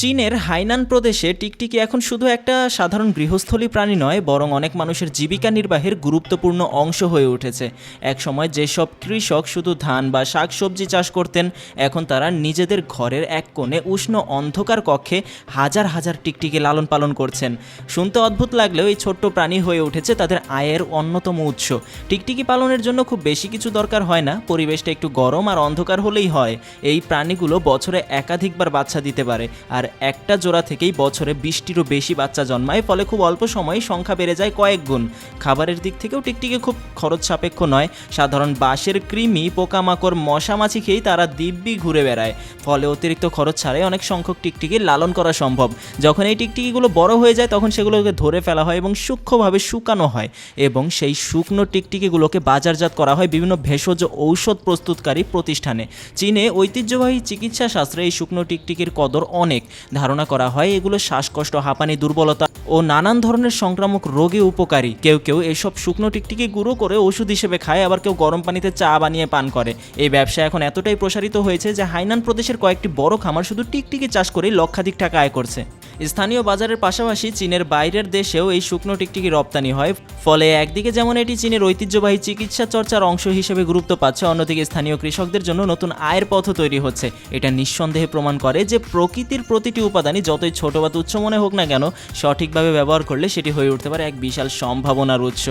চীনের হাইনান প্রদেশে টিকটিকি এখন শুধু একটা সাধারণ গৃহস্থলী প্রাণী নয়, বরং অনেক মানুষের জীবিকা নির্বাহের গুরুত্বপূর্ণ অংশ হয়ে উঠেছে। একসময় যেসব কৃষক শুধু ধান বা শাকসবজি চাষ করতেন, এখন তারা নিজেদের ঘরের এক কোণে উষ্ণ অন্ধকার কক্ষে হাজার হাজার টিকটিকি লালন পালন করছেন। শুনতে অদ্ভুত লাগলেও এই ছোট্ট প্রাণী হয়ে উঠেছে তাদের আয়ের অন্যতম উৎস। টিকটিকি পালনের জন্য খুব বেশি কিছু দরকার হয় না, পরিবেশটা একটু গরম আর অন্ধকার হলেই হয়। এই প্রাণীগুলো বছরে একাধিকবার বাচ্চা দিতে পারে, আর একটা জোড়া থেকেই বছরে বিশটিরও বেশি বাচ্চা জন্মায়, ফলে খুব অল্প সময়ে সংখ্যা বেড়ে যায় কয়েক গুণ। খাবারের দিক থেকেও টিকটিকি খুব খরচ সাপেক্ষ নয়। সাধারণ বাঁশের কৃমি, পোকামাকড় মশা মাছি খেয়েই তারা দিব্যি ঘুরে বেড়ায়, ফলে অতিরিক্ত খরচ ছাড়াই অনেক সংখ্যক টিকটিকি লালন করা সম্ভব। যখন এই টিকটিকিগুলো বড় হয়ে যায়, তখন সেগুলোকে ধরে ফেলা হয় এবং সূক্ষ্মভাবে শুকানো হয় এবং সেই শুকনো টিকটিকিগুলোকে বাজারজাত করা হয় বিভিন্ন ভেষজ ঔষধ প্রস্তুতকারী প্রতিষ্ঠানে। চীনে ঐতিহ্যবাহী চিকিৎসা শাস্ত্রে এই শুকনো টিকটিকির কদর অনেক। ধারণা করা হয়, এগুলো শ্বাসকষ্ট, হাঁপানি, দুর্বলতা ও নানান ধরনের সংক্রামক রোগে উপকারী। কেউ কেউ এসব শুকনো টিকটিকি গুঁড়ো করে ওষুধ হিসেবে খায়, আবার কেউ গরম পানিতে চা বানিয়ে পান করে। এই ব্যবসা এখন এতটাই প্রসারিত হয়েছে যে হাইনান প্রদেশের কয়েকটি বড় খামার শুধু টিকটিকি চাষ করেই লক্ষাধিক টাকা আয় করছে। স্থানীয় বাজারের পাশাপাশি চীনের বাইরের দেশেও এই শুকনো টিকটিকি রপ্তানি হয়। ফলে একদিকে যেমন এটি চীনের ঐতিহ্যবাহী চিকিৎসা চর্চার অংশ হিসেবে গুরুত্ব পাচ্ছে, অন্যদিকে স্থানীয় কৃষকদের জন্য নতুন আয়ের পথ তৈরি হচ্ছে। এটা নিঃসন্দেহে প্রমাণ করে যে প্রকৃতির প্রতিটি উপাদানই যতই ছোট বা তুচ্ছ মনে হোক না কেন, সঠিকভাবে ব্যবহার করলে সেটি হয়ে উঠতে পারে এক বিশাল সম্ভাবনার উৎস।